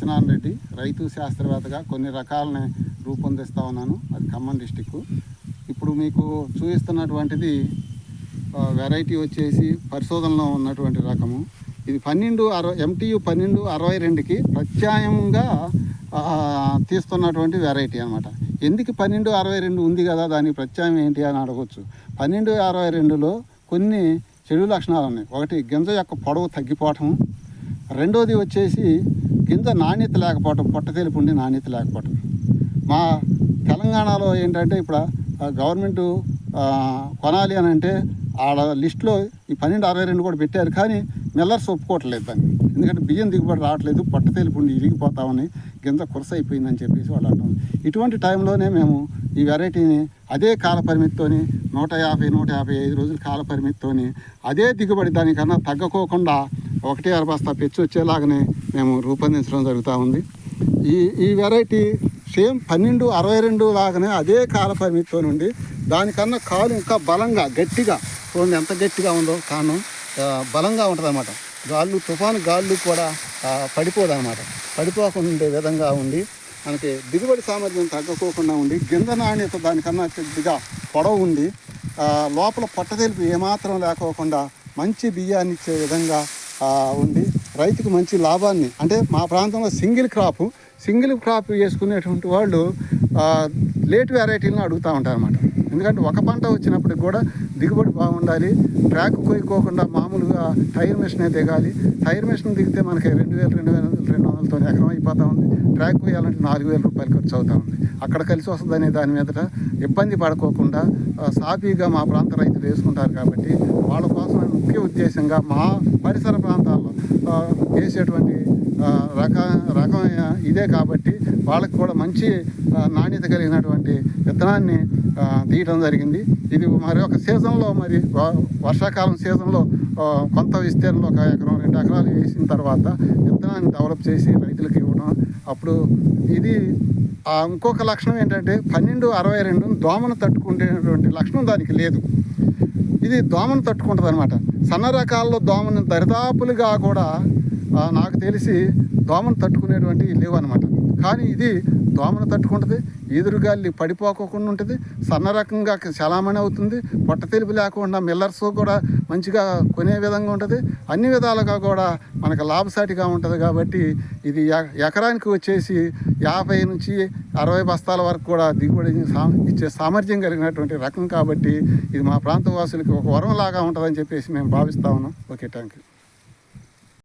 సత్యనారాయణ రెడ్డి రైతు శాస్త్రవేత్తగా కొన్ని రకాలని రూపొందిస్తూ ఉన్నాను. అది ఖమ్మం డిస్టిక్ ఇప్పుడు మీకు చూపిస్తున్నటువంటిది వెరైటీ వచ్చేసి పరిశోధనలో ఉన్నటువంటి రకము. ఇది పన్నెండు అరవై ఎంటీయు పన్నెండు అరవై రెండుకి ప్రత్యాయంగా తీస్తున్నటువంటి వెరైటీ అనమాట ఎందుకు పన్నెండు అరవై రెండు ఉంది కదా దానికి ప్రత్యాయం ఏంటి అని అడగవచ్చు పన్నెండు అరవై రెండులో కొన్ని చెడు లక్షణాలు ఉన్నాయి. ఒకటి గింజ యొక్క పొడవు తగ్గిపోవటం రెండోది వచ్చేసి గింజ నాణ్యత లేకపోవటం పొట్ట తెలుపు ఉండి నాణ్యత లేకపోవటం. మా తెలంగాణలో ఏంటంటే ఇప్పుడు గవర్నమెంటు గవర్నమెంట్ కొనాలి అని అంటే ఆడ లిస్టులో ఈ పన్నెండు అరవై రెండు కూడా పెట్టారు కానీ మిల్లర్స్ ఒప్పుకోవట్లేదు దాన్ని. ఎందుకంటే బియ్యం దిగుబడి రావట్లేదు పొట్ట తెలుపు ఉండి ఇరిగిపోతా గింజ కురస అయిపోయిందని చెప్పేసి వాళ్ళు అంటాం ఇటువంటి టైంలోనే మేము ఈ వెరైటీని అదే కాలపరిమితితోని నూట యాభై నూట యాభై ఐదు రోజుల కాలపరిమితితోని అదే దిగుబడి దానికన్నా తగ్గకోకుండా ఒకటే అరబస్తా పెచ్చు వచ్చేలాగానే మేము రూపొందించడం జరుగుతూ ఉంది. ఈ ఈ వెరైటీ సేమ్ పన్నెండు అరవై రెండు లాగానే అదే కాల పరిమితితో నుండి దానికన్నా కాలు ఇంకా బలంగా గట్టిగా చూడండి ఎంత గట్టిగా ఉందో కాను బలంగా ఉంటుందన్నమాట. గాళ్ళు తుఫాను గాళ్ళు కూడా పడిపోదు అనమాట పడిపోకుండా ఉండే విధంగా ఉండి మనకి దిగుబడి సామర్థ్యం తగ్గకోకుండా ఉండి గింజ నాణ్యత దానికన్నా కొద్దిగా పొడవు ఉండి లోపల పొట్టతెలుపు ఏమాత్రం లేకోకుండా మంచి బియ్యాన్ని ఇచ్చే విధంగా ఉంది. ఉండి రైతుకు మంచి లాభాన్ని. అంటే మా ప్రాంతంలో సింగిల్ క్రాప్ సింగిల్ క్రాప్ వేసుకునేటువంటి వాళ్ళు లేట్ వెరైటీలను అడుగుతూ ఉంటారు అనమాట ఎందుకంటే ఒక పంట వచ్చినప్పటికి కూడా దిగుబడి బాగుండాలి. ట్రాక్ కొయ్యుకోకుండా మామూలుగా టైర్ మిషనే దిగాలి. టైర్ మిషన్ దిగితే మనకి రెండు వేలు రెండు వేల రెండు వందలతో ఎకరం అయిపోతూ ఉంది. ట్రాక్ కొయ్యాలంటే నాలుగు వేల రూపాయలు ఖర్చు అవుతూ ఉంది. అక్కడ కలిసి వస్తుందనే దాని మీదట ఇబ్బంది పడుకోకుండా సాఫీగా మా ప్రాంత రైతులు వేసుకుంటారు కాబట్టి వాళ్ళ కోసం ముఖ్య ఉద్దేశంగా మా పరిసర ప్రాంతాల్లో వేసేటువంటి రక రకం ఇదే కాబట్టి వాళ్ళకి కూడా మంచి నాణ్యత కలిగినటువంటి విత్తనాన్ని తీయడం తీయటం జరిగింది. ఇది మరి ఒక సీజన్లో మరి వ- వర్షాకాలం సీజన్లో కొంత విస్తీర్ణంలో ఒక ఎకరం రెండు ఎకరాలు వేసిన తర్వాత విత్తనాన్ని డెవలప్ చేసి రైతులకు ఇవ్వడం. అప్పుడు ఇది ఇంకొక లక్షణం ఏంటంటే పన్నెండు అరవై రెండు దోమను తట్టుకునేటువంటి లక్షణం దానికి లేదు. ఇది దోమను తట్టుకుంటుంది అనమాట సన్న రకాల్లో దోమను దరిదాపులుగా కూడా నాకు తెలిసి దోమను తట్టుకునేటువంటివి లేవు అనమాట కానీ ఇది దోమను తట్టుకుంటుంది ఎదురుగాలి పడిపోకోకుండా ఉంటుంది సన్న రకంగా చలామణి అవుతుంది పొట్ట తెలుపు లేకుండా మిల్లర్స్ కూడా మంచిగా కొనే విధంగా ఉంటుంది అన్ని విధాలుగా కూడా మనకు లాభసాటిగా ఉంటుంది కాబట్టి ఇది ఎకరానికి వచ్చేసి యాభై నుంచి అరవై బస్తాల వరకు కూడా దిగుబడి ఇచ్చే సామర్థ్యం కలిగినటువంటి రకం కాబట్టి ఇది మా ప్రాంత వాసులకి ఒక వరం లాగా ఉంటుందని చెప్పేసి మేము భావిస్తా ఉన్నాం. Okay thank you